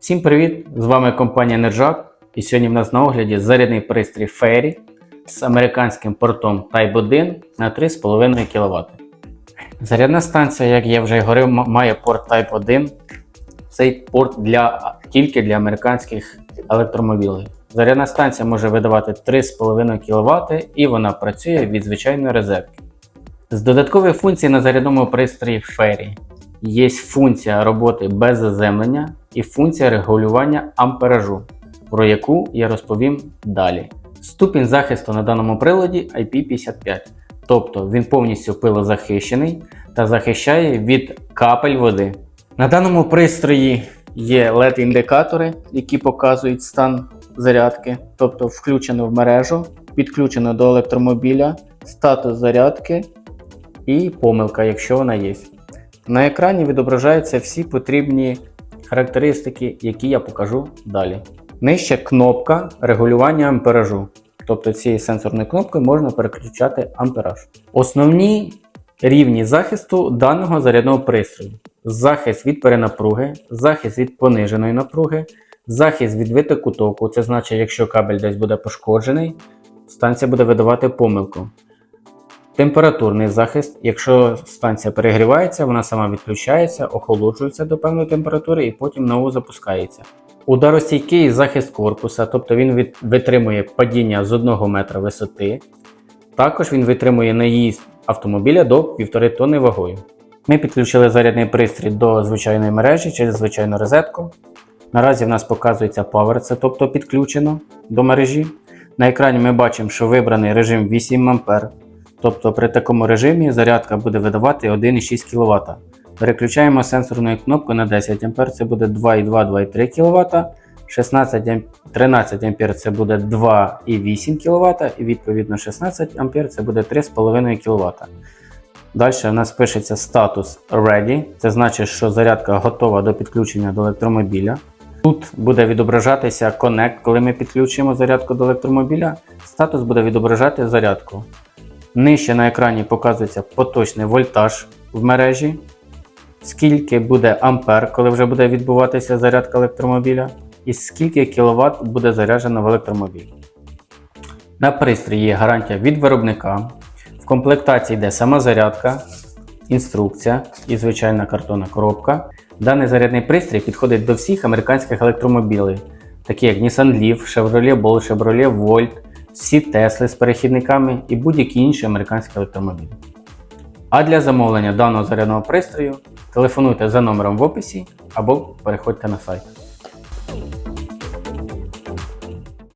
Всім привіт! З вами компанія Нержак. І сьогодні в нас на огляді зарядний пристрій Fairy з американським портом Type 1 на 3,5 кВт. Зарядна станція, як я вже говорив, має порт Type 1. Цей порт для, тільки для американських електромобілів. Зарядна станція може видавати 3,5 кВт і вона працює від звичайної розетки. З додаткових функцій на зарядному пристрої Fairy є функція роботи без заземлення і функція регулювання амперажу, про яку я розповім далі. Ступінь захисту на даному приладі IP55, тобто він повністю пилозахищений та захищає від капель води. На даному пристрої є LED-індикатори, які показують стан зарядки, тобто включено в мережу, підключено до електромобіля, статус зарядки і помилка, якщо вона є. На екрані відображаються всі потрібні характеристики, які я покажу далі. Нижче кнопка регулювання амперажу. Тобто цією сенсорною кнопкою можна переключати ампераж. Основні рівні захисту даного зарядного пристрою: захист від перенапруги, захист від пониженої напруги, захист від витоку току. Це значить, якщо кабель десь буде пошкоджений, станція буде видавати помилку. Температурний захист, якщо станція перегрівається, вона сама відключається, охолоджується до певної температури і потім знову запускається. Ударостійкий захист корпуса, тобто він від- витримує падіння з 1 метра висоти. Також він витримує наїзд автомобіля до 1,5 тонни вагою. Ми підключили зарядний пристрій до звичайної мережі через звичайну розетку. Наразі в нас показується Power, це тобто підключено до мережі. На екрані ми бачимо, що вибраний режим 8 А. Тобто при такому режимі зарядка буде видавати 1,6 кВт. Переключаємо сенсорною кнопкою на 10 А, це буде 2,2-2,3 кВт. 16 А, 13 А це буде 2,8 кВт, і відповідно 16 А це буде 3,5 кВт. Далі у нас пишеться статус Ready, це значить, що зарядка готова до підключення до електромобіля. Тут буде відображатися Connect, коли ми підключимо зарядку до електромобіля. Статус буде відображати зарядку. Нижче на екрані показується поточний вольтаж в мережі, скільки буде ампер, коли вже буде відбуватися зарядка електромобіля, і скільки кВт буде заряджено в електромобіль. На пристрої є гарантія від виробника. В комплектації йде сама зарядка, інструкція і звичайна картонна коробка. Даний зарядний пристрій підходить до всіх американських електромобілів, такі як Nissan Leaf, Chevrolet Bolt, Chevrolet Volt, всі Тесли з перехідниками і будь-які інші американські автомобілі. А для замовлення даного зарядного пристрою телефонуйте за номером в описі або переходьте на сайт.